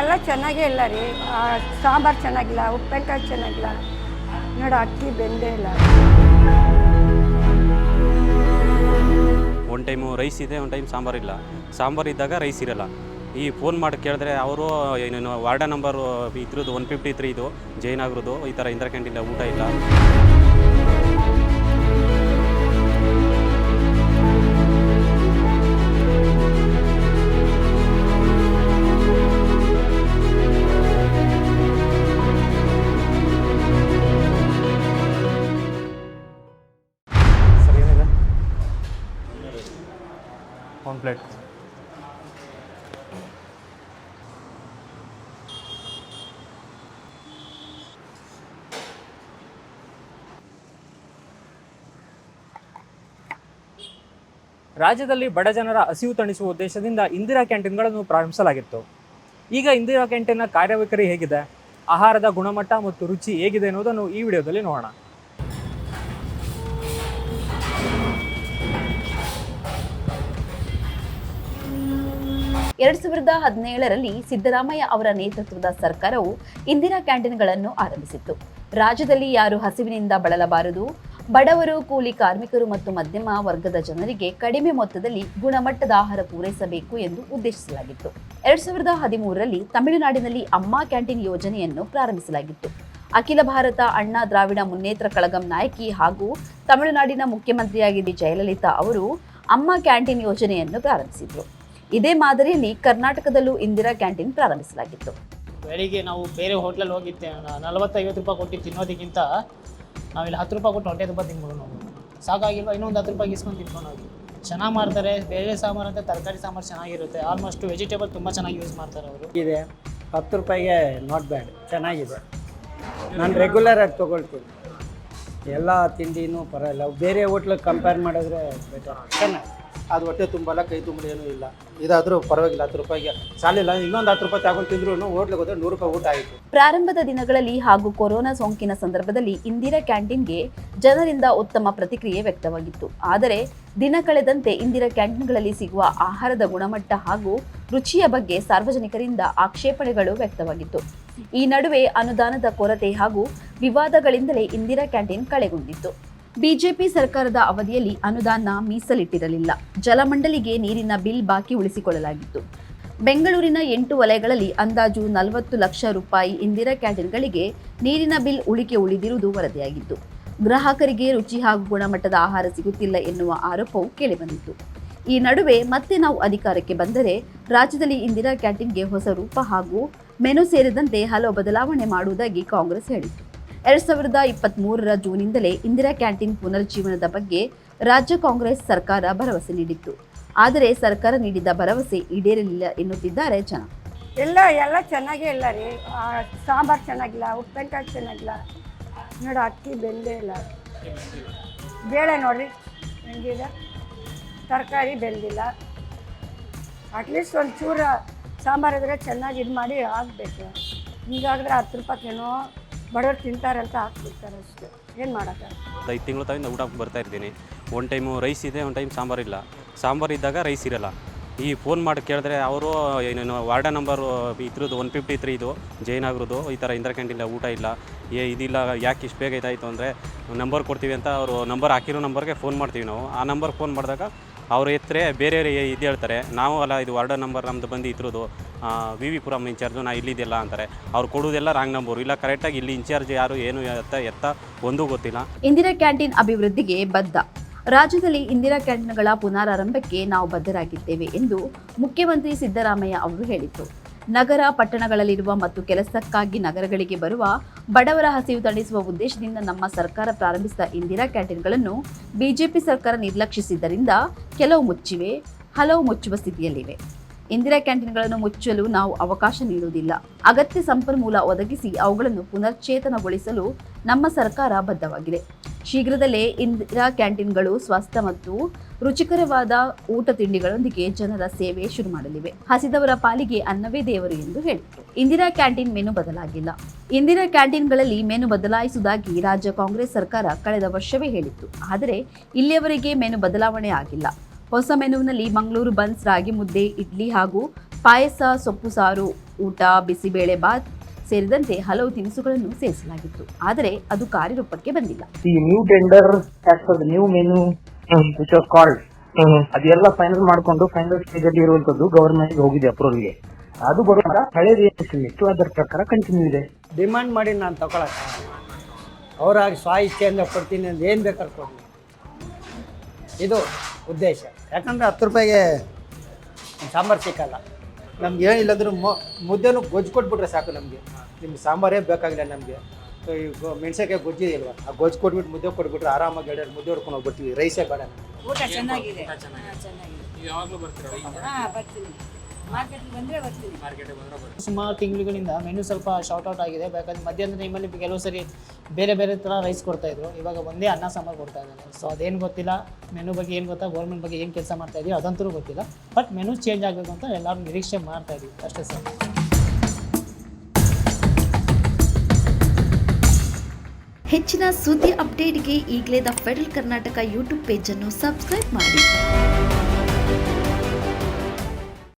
ಎಲ್ಲ ಚೆನ್ನಾಗೇ ಇಲ್ಲ ರೀ. ಸಾಂಬಾರು ಚೆನ್ನಾಗಿಲ್ಲ, ಉಪ್ಪಿನಕಾಯಿ ಚೆನ್ನಾಗಿಲ್ಲ. ನೋಡಿ, ಅಕ್ಕಿ ಬೆಂದೇ ಇಲ್ಲ. ಒನ್ ಟೈಮು ರೈಸ್ ಇದೆ ಒನ್ ಟೈಮ್ ಸಾಂಬಾರು ಇಲ್ಲ. ಸಾಂಬಾರು ಇದ್ದಾಗ ರೈಸ್ ಇರಲ್ಲ. ಈ ಫೋನ್ ಮಾಡಿ ಕೇಳಿದ್ರೆ ಅವರು, ಏನೇನು ವಾರ್ಡ ನಂಬರು ಇದ್ರದ್ದು ಒನ್ ಫಿಫ್ಟಿ ತ್ರೀ ಇದು, ಜೈನ್ ಆಗಿರೋದು, ಈ ಥರ ಇಂದ್ರ ಕ್ಯಾಂಟೀನ್ ಊಟ ಇಲ್ಲ. ಒಂದು ಪ್ಲೇಟ್ ರಾಜ್ಯದಲ್ಲಿ ಬಡ ಜನರ ಹಸಿವು ತಣಿಸುವ ಉದ್ದೇಶದಿಂದ ಇಂದಿರಾ ಕ್ಯಾಂಟೀನ್ಗಳನ್ನು ಪ್ರಾರಂಭಿಸಲಾಗಿತ್ತು. ಈಗ ಇಂದಿರಾ ಕ್ಯಾಂಟೀನ್ನ ಕಾರ್ಯವೈಖರಿ ಹೇಗಿದೆ? ಆಹಾರದ ಗುಣಮಟ್ಟ ಮತ್ತು ರುಚಿ ಹೇಗಿದೆ ಎನ್ನುವುದನ್ನು ಈ ವಿಡಿಯೋದಲ್ಲಿ ನೋಡೋಣ. ಎರಡ್ ಸಾವಿರದ ಹದಿನೇಳರಲ್ಲಿ ಸಿದ್ದರಾಮಯ್ಯ ಅವರ ನೇತೃತ್ವದ ಸರ್ಕಾರವು ಇಂದಿರಾ ಕ್ಯಾಂಟೀನ್ಗಳನ್ನು ಆರಂಭಿಸಿತ್ತು. ರಾಜ್ಯದಲ್ಲಿ ಯಾರು ಹಸಿವಿನಿಂದ ಬಳಲಬಾರದು? ಬಡವರು, ಕೂಲಿ ಕಾರ್ಮಿಕರು ಮತ್ತು ಮಧ್ಯಮ ವರ್ಗದ ಜನರಿಗೆ ಕಡಿಮೆ ಮೊತ್ತದಲ್ಲಿ ಗುಣಮಟ್ಟದ ಆಹಾರ ಪೂರೈಸಬೇಕು ಎಂದು ಉದ್ದೇಶಿಸಲಾಗಿತ್ತು. ಎರಡ್ ಸಾವಿರದ ಹದಿಮೂರರಲ್ಲಿ ತಮಿಳುನಾಡಿನಲ್ಲಿ ಅಮ್ಮ ಕ್ಯಾಂಟೀನ್ ಯೋಜನೆಯನ್ನು ಪ್ರಾರಂಭಿಸಲಾಗಿತ್ತು. ಅಖಿಲ ಭಾರತ ಅಣ್ಣಾ ದ್ರಾವಿಡ ಮುನ್ನೇತ್ರ ಕಳಗಂ ನಾಯಕಿ ಹಾಗೂ ತಮಿಳುನಾಡಿನ ಮುಖ್ಯಮಂತ್ರಿಯಾಗಿದ್ದ ಜಯಲಲಿತಾ ಅವರು ಅಮ್ಮ ಕ್ಯಾಂಟೀನ್ ಯೋಜನೆಯನ್ನು ಪ್ರಾರಂಭಿಸಿದ್ರು. ಇದೇ ಮಾದರಿಯಲ್ಲಿ ಕರ್ನಾಟಕದಲ್ಲೂ ಇಂದಿರಾ ಕ್ಯಾಂಟೀನ್ ಪ್ರಾರಂಭಿಸಲಾಗಿತ್ತು. ಬೆಳಿಗ್ಗೆ ನಾವು ಬೇರೆ ಹೋಟ್ಲಲ್ಲಿ ಹೋಗಿದ್ದೆ ನಲವತ್ತೈವತ್ತು ರೂಪಾಯಿ ಕೊಟ್ಟು ತಿನ್ನೋದಕ್ಕಿಂತ ನಾವಿಲ್ಲಿ ಹತ್ತು ರೂಪಾಯಿ ಕೊಟ್ಟು ಹೊಟ್ಟೆ ತುಂಬ ತಿನ್ಬೋದು ನಾವು. ಸಾಕಾಗಿಲ್ವ? ಇನ್ನೊಂದು ಹತ್ತು ರೂಪಾಯಿ ಇಸ್ಕೊಂಡು ತಿನ್ಕೊಂಡು ಹೋಗಿ ಚೆನ್ನಾಗಿ ಮಾಡ್ತಾರೆ ಬೇರೆ ಸಾಂಬಾರು ಅಂತ ತರಕಾರಿ ಸಾಂಬಾರು ಚೆನ್ನಾಗಿರುತ್ತೆ. ಆಲ್ಮೋಸ್ಟ್ ವೆಜಿಟೇಬಲ್ ತುಂಬ ಚೆನ್ನಾಗಿ ಯೂಸ್ ಮಾಡ್ತಾರೆ ಅವರು. ಇದೆ. ಹತ್ತು ರೂಪಾಯಿಗೆ ನಾಟ್ ಬ್ಯಾಡ್ ಚೆನ್ನಾಗಿದೆ. ನಾನು ರೆಗ್ಯುಲರ್ ಆಗಿ ತೊಗೊಳ್ತೀನಿ. ಎಲ್ಲ ತಿಂಡಿನೂ ಪರವಾಗಿಲ್ಲ. ಬೇರೆ ಹೋಟ್ಲಿಗೆ ಕಂಪೇರ್ ಮಾಡಿದ್ರೆ ಬೆಟರ್ ಚೆನ್ನಾಗಿ ಅದು ಹೊಟ್ಟೆ ತುಂಬಲ್ಲ, ಕೈ ತುಂಬಲು ಏನೂ ಇಲ್ಲ. ಇದಾದರೂ ಪರವಾಗಿಲ್ಲ, ಹತ್ತು ರೂಪಾಯಿಗೆ. ಸಾಲಿಲ್ಲ, ಇನ್ನೊಂದು ಹತ್ತು ರೂಪಾಯಿ ತಗೊಂಡು ತಿಂದ್ರು ಹೋಟ್ಲಿಗೆ ಹೋದ್ರೆ ನೂರು ರೂಪಾಯಿ ಊಟ ಆಯಿತು. ಪ್ರಾರಂಭದ ದಿನಗಳಲ್ಲಿ ಹಾಗೂ ಕೊರೋನಾ ಸೋಂಕಿನ ಸಂದರ್ಭದಲ್ಲಿ ಇಂದಿರಾ ಕ್ಯಾಂಟೀನ್ಗೆ ಜನರಿಂದ ಉತ್ತಮ ಪ್ರತಿಕ್ರಿಯೆ ವ್ಯಕ್ತವಾಗಿತ್ತು. ಆದರೆ, ದಿನ ಕಳೆದಂತೆ ಇಂದಿರಾ ಕ್ಯಾಂಟೀನ್ಗಳಲ್ಲಿ ಸಿಗುವ ಆಹಾರದ ಗುಣಮಟ್ಟ ಹಾಗೂ ರುಚಿಯ ಬಗ್ಗೆ ಸಾರ್ವಜನಿಕರಿಂದ ಆಕ್ಷೇಪಣೆಗಳು ವ್ಯಕ್ತವಾಗಿತ್ತು. ಈ ನಡುವೆ ಅನುದಾನದ ಕೊರತೆ ಹಾಗೂ ವಿವಾದಗಳಿಂದಲೇ ಇಂದಿರಾ ಕ್ಯಾಂಟೀನ್ ಕಳೆಗೊಂಡಿತ್ತು. ಬಿಜೆಪಿ ಸರ್ಕಾರದ ಅವಧಿಯಲ್ಲಿ ಅನುದಾನ ಮೀಸಲಿಟ್ಟಿರಲಿಲ್ಲ. ಜಲಮಂಡಳಿಗೆ ನೀರಿನ ಬಿಲ್ ಬಾಕಿ ಉಳಿಸಿಕೊಳ್ಳಲಾಗಿತ್ತು. ಬೆಂಗಳೂರಿನ ಎಂಟು ವಲಯಗಳಲ್ಲಿ ಅಂದಾಜು ನಲವತ್ತು ಲಕ್ಷ ರೂಪಾಯಿ ಇಂದಿರಾ ಕ್ಯಾಂಟೀನ್ಗಳಿಗೆ ನೀರಿನ ಬಿಲ್ ಉಳಿಕೆ ಉಳಿದಿರುವುದು ವರದಿಯಾಗಿತ್ತು. ಗ್ರಾಹಕರಿಗೆ ರುಚಿ ಹಾಗೂ ಗುಣಮಟ್ಟದ ಆಹಾರ ಸಿಗುತ್ತಿಲ್ಲ ಎನ್ನುವ ಆರೋಪವು ಕೇಳಿಬಂದಿತ್ತು. ಈ ನಡುವೆ ಮತ್ತೆ ನಾವು ಅಧಿಕಾರಕ್ಕೆ ಬಂದರೆ ರಾಜ್ಯದಲ್ಲಿ ಇಂದಿರಾ ಕ್ಯಾಂಟೀನ್ಗೆ ಹೊಸ ರೂಪ ಹಾಗೂ ಮೆನು ಸೇರಿದಂತೆ ಹಲವು ಬದಲಾವಣೆ ಮಾಡುವುದಾಗಿ ಕಾಂಗ್ರೆಸ್ ಹೇಳಿತ್ತು. ಎರಡ್ ಸಾವಿರದ ಇಪ್ಪತ್ತ್ ಮೂರರ ಜೂನಿಂದಲೇ ಇಂದಿರಾ ಕ್ಯಾಂಟೀನ್ ಪುನರುಜ್ಜೀವನದ ಬಗ್ಗೆ ರಾಜ್ಯ ಕಾಂಗ್ರೆಸ್ ಸರ್ಕಾರ ಭರವಸೆ ನೀಡಿತ್ತು. ಆದರೆ ಸರ್ಕಾರ ನೀಡಿದ ಭರವಸೆ ಈಡೇರಲಿಲ್ಲ ಎನ್ನುತ್ತಿದ್ದಾರೆ ಜನ. ಎಲ್ಲ ಎಲ್ಲ ಚೆನ್ನಾಗೇ ಇಲ್ಲ ರೀ. ಸಾಂಬಾರು ಚೆನ್ನಾಗಿಲ್ಲ, ಉಪ್ಪಿನಕಾಯಿ ಚೆನ್ನಾಗಿಲ್ಲ. ನೋಡಿ, ಅಕ್ಕಿ ಬೆಂದೇ ಇಲ್ಲ. ಬೇಳೆ ನೋಡ್ರಿ, ಹೆಂಗಿದೆ? ತರಕಾರಿ ಬೆಂದಿಲ್ಲ. ಅಟ್ಲೀಸ್ಟ್ ಒಂದು ಚೂರು ಸಾಂಬಾರು ಇದ್ರೆ ಚೆನ್ನಾಗಿ ಇದು ಮಾಡಿ ಆಗಬೇಕು. ಹಿಂಗಾದ್ರೆ ಹತ್ತು ರೂಪಾಯಿಗೇನೋ ಬಡವ್ರು ತಿಂತಾರಂತ ಹಾಕ್ಬಿಡ್ತಾರೆ ಅಷ್ಟೇ. ಏನು ಮಾಡೋಕ್ಕೆ ಐದು ತಿಂಗಳು ತಾವಿಂದ ಊಟ ಬರ್ತಾ ಇರ್ತೀನಿ. ಒನ್ ಟೈಮು ರೈಸ್ ಇದೆ, ಒಂದು ಟೈಮ್ ಸಾಂಬಾರು ಇಲ್ಲ. ಸಾಂಬಾರು ಇದ್ದಾಗ ರೈಸ್ ಇರಲ್ಲ. ಈ ಫೋನ್ ಮಾಡಿ ಕೇಳಿದ್ರೆ ಅವರು ಏನೇನು ವಾರ್ಡ ನಂಬರು ಇದ್ರದ್ದು ಒನ್ ಫಿಫ್ಟಿ ತ್ರೀ ಇದು, ಜೈನ್ ಆಗಿರೋದು, ಈ ಥರ ಇಂದ್ರ ಊಟ ಇಲ್ಲ. ಏ, ಇದಿಲ್ಲ, ಯಾಕೆ ಇಷ್ಟು ಬೇಗ ಇದಾಯಿತು ಅಂದರೆ ನಂಬರ್ ಕೊಡ್ತೀವಿ ಅಂತ ಅವರು ನಂಬರ್ ಹಾಕಿರೋ ನಂಬರ್ಗೆ ಫೋನ್ ಮಾಡ್ತೀವಿ ನಾವು. ಆ ನಂಬರ್ ಫೋನ್ ಮಾಡಿದಾಗ ಅವ್ರು ಎತ್ತರೆ ಬೇರೆ ಇದು ಹೇಳ್ತಾರೆ, ನಾವು ಅಲ್ಲ, ಇದು ವಾರ್ಡರ್ ನಂಬರ್ ನಮ್ಮದು ಬಂದು ಇದ್ರದ್ದು ವಿ. ವಿ. ಪುರಂ ಇನ್ಚಾರ್ಜು ನಾ ಇಲ್ಲಿದ್ದಿಲ್ಲ ಅಂತಾರೆ. ಅವ್ರು ಕೊಡೋದೆಲ್ಲ ರಾಂಗ್ ನಂಬರು. ಇಲ್ಲ, ಕರೆಕ್ಟಾಗಿ ಇಲ್ಲಿ ಇನ್ಚಾರ್ಜ್ ಯಾರು, ಏನು ಎತ್ತ ಎತ್ತ ಒಂದೂ ಗೊತ್ತಿಲ್ಲ. ಇಂದಿರಾ ಕ್ಯಾಂಟೀನ್ ಅಭಿವೃದ್ಧಿಗೆ ಬದ್ಧ. ರಾಜ್ಯದಲ್ಲಿ ಇಂದಿರಾ ಕ್ಯಾಂಟೀನ್ಗಳ ಪುನರಾರಂಭಕ್ಕೆ ನಾವು ಬದ್ಧರಾಗಿದ್ದೇವೆ ಎಂದು ಮುಖ್ಯಮಂತ್ರಿ ಸಿದ್ದರಾಮಯ್ಯ ಅವರು ಹೇಳಿದರು. ನಗರ ಪಟ್ಟಣಗಳಲ್ಲಿರುವ ಮತ್ತು ಕೆಲಸಕ್ಕಾಗಿ ನಗರಗಳಿಗೆ ಬರುವ ಬಡವರ ಹಸಿವು ತಣಿಸುವ ಉದ್ದೇಶದಿಂದ ನಮ್ಮ ಸರ್ಕಾರ ಪ್ರಾರಂಭಿಸಿದ ಇಂದಿರಾ ಕ್ಯಾಂಟೀನ್ಗಳನ್ನು ಬಿಜೆಪಿ ಸರ್ಕಾರ ನಿರ್ಲಕ್ಷಿಸಿದ್ದರಿಂದ ಕೆಲವು ಮುಚ್ಚಿವೆ, ಹಲವು ಮುಚ್ಚುವ ಸ್ಥಿತಿಯಲ್ಲಿವೆ. ಇಂದಿರಾ ಕ್ಯಾಂಟೀನ್ಗಳನ್ನು ಮುಚ್ಚಲು ನಾವು ಅವಕಾಶ ನೀಡುವುದಿಲ್ಲ. ಅಗತ್ಯ ಸಂಪನ್ಮೂಲ ಒದಗಿಸಿ ಅವುಗಳನ್ನು ಪುನರ್ಚೇತನಗೊಳಿಸಲು ನಮ್ಮ ಸರ್ಕಾರ ಬದ್ಧವಾಗಿದೆ. ಶೀಘ್ರದಲ್ಲೇ ಇಂದಿರಾ ಕ್ಯಾಂಟೀನ್ಗಳು ಸ್ವಸ್ಥ ಮತ್ತು ರುಚಿಕರವಾದ ಊಟ ತಿಂಡಿಗಳೊಂದಿಗೆ ಜನರ ಸೇವೆ ಶುರು ಮಾಡಲಿವೆ. ಹಸಿದವರ ಪಾಲಿಗೆ ಅನ್ನವೇ ದೇವರು ಎಂದು ಹೇಳಿದರು. ಇಂದಿರಾ ಕ್ಯಾಂಟೀನ್ ಮೆನು ಬದಲಾಗಿಲ್ಲ. ಇಂದಿರಾ ಕ್ಯಾಂಟೀನ್ಗಳಲ್ಲಿ ಮೆನು ಬದಲಾಯಿಸುವುದಾಗಿ ರಾಜ್ಯ ಕಾಂಗ್ರೆಸ್ ಸರ್ಕಾರ ಕಳೆದ ವರ್ಷವೇ ಹೇಳಿತ್ತು. ಆದರೆ ಇಲ್ಲಿಯವರೆಗೆ ಮೆನು ಬದಲಾವಣೆ ಆಗಿಲ್ಲ. ಹೊಸ ಮೆನುವಿನಲ್ಲಿ ಮಂಗಳೂರು ಬನ್ಸ್ ರಾಗಿ ಮುದ್ದೆ ಇಡ್ಲಿ ಹಾಗೂ ಪಾಯಸ, ಸೊಪ್ಪು ಸಾರು, ಊಟ ಬಿಸಿಬೇಳೆ ಬಾತ್ ಸೇರಿದಂತೆ ಹಲವು ತಿನಿಸುಗಳನ್ನು ಸೇರಿಸಲಾಗಿತ್ತು. ಆದರೆ ಅದು ಕಾರ್ಯರೂಪಕ್ಕೆ ಬಂದಿಲ್ಲ. ಈ new tender new menu which was called ಅದೆಲ್ಲ ಫೈನಲ್ ಮಾಡ್ಕೊಂಡು ಫೈನಲ್ ಸ್ಟೇಜ್ ಅಲ್ಲಿ ಇರುವಂತದ್ದು ಗವರ್ಮೆಂಟ್ ಹೋಗಿದೆ ಅಪ್ರೂವಲ್ಗೆ ಅದು ಬರುವಾಗ ಹಳೆ ಏನು ಇತ್ತು ಅದರ ಪ್ರಕಾರ ಕಂಟಿನ್ಯೂ ಇದೆ. ಡಿಮಾಂಡ್ ಮಾಡಿ ನಾನು ತಗೊಳಕ್ಕೆ ಅವರಾಗಿ ಸ್ವ ಇಚ್ಛೆಯಿಂದ ಕೊಡ್ತೀನಿ ಅಂತ ಏನು ಬೇಕಾದ್ರೆ ಕೊಡಿ ಇದು ಉದ್ದೇಶ. ಯಾಕಂದ್ರೆ ಹತ್ತು ರೂಪಾಯಿಗೆ ಸಾಂಬಾರು ಸಿಕ್ಕಲ್ಲ. ನಮ್ಗೆ ಏನಿಲ್ಲ ಅಂದ್ರೂ ಮುದ್ದೆನೂ ಗೊಜ್ಜು ಕೊಟ್ಬಿಟ್ರೆ ಸಾಕು ನಮಗೆ. ನಿಮ್ಗೆ ಸಾಂಬಾರೇ ಬೇಕಾಗಿಲ್ಲ ನಮಗೆ. ಈಗ ಮೆಣಸಿನ್ಕಾಯಿ ಗೊಜ್ಜಿ ಇಲ್ವಾ ಆ ಗೊಜ್ಜು ಕೊಟ್ಬಿಟ್ಟು ಮುದ್ದೆ ಕೊಟ್ಬಿಟ್ರೆ ಆರಾಮಾಗಿ ಎರಡು ಮುದ್ದೆ ಹೊಡ್ಕೊಂಡು ಹೋಗ್ಬಿಡ್ತೀವಿ. ರೈಸೇ ಬೇಡ ಊಟ ಚೆನ್ನಾಗಿದೆ. ಯಾವಾಗಲೂ ಬರ್ತೀರಾ? ಸುಮಾರು ತಿಂಗಳುಗಳಿಂದ ಮೆನು ಸ್ವಲ್ಪ ಶಾರ್ಟ್ ಔಟ್ ಆಗಿದೆ. ಬೇಕಾದ್ರೆ ಮಧ್ಯಾಹ್ನದ ಟೈಮಲ್ಲಿ ಕೆಲವು ಸರಿ ಬೇರೆ ಬೇರೆ ಥರ ರೈಸ್ ಕೊಡ್ತಾಯಿದ್ರು ಇವಾಗ ಒಂದೇ ಅನ್ನ ಸಾಂಬಾರು ಕೊಡ್ತಾ ಇದ್ದಾರೆ. ಸೊ ಅದೇನು ಗೊತ್ತಿಲ್ಲ. ಮೆನು ಬಗ್ಗೆ ಏನು ಗೊತ್ತಾ? ಗೌರ್ಮೆಂಟ್ ಬಗ್ಗೆ ಏನು ಕೆಲಸ ಮಾಡ್ತಾ ಇದೆಯೋ ಅದಂತೂ ಗೊತ್ತಿಲ್ಲ. ಬಟ್ ಮೆನು ಚೇಂಜ್ ಆಗಬೇಕು ಅಂತ ಎಲ್ಲರೂ ನಿರೀಕ್ಷೆ ಮಾಡ್ತಾ ಇದ್ದೀವಿ ಅಷ್ಟೇ ಸರ್ ಹೆಚ್ಚಿನ ಸುದ್ದಿ ಅಪ್ಡೇಟ್ಗೆ ಈಗಲೇ ದ ಫೆಡರಲ್ ಕರ್ನಾಟಕ ಯೂಟ್ಯೂಬ್ ಪೇಜನ್ನು ಸಬ್ಸ್ಕ್ರೈಬ್ ಮಾಡಿ.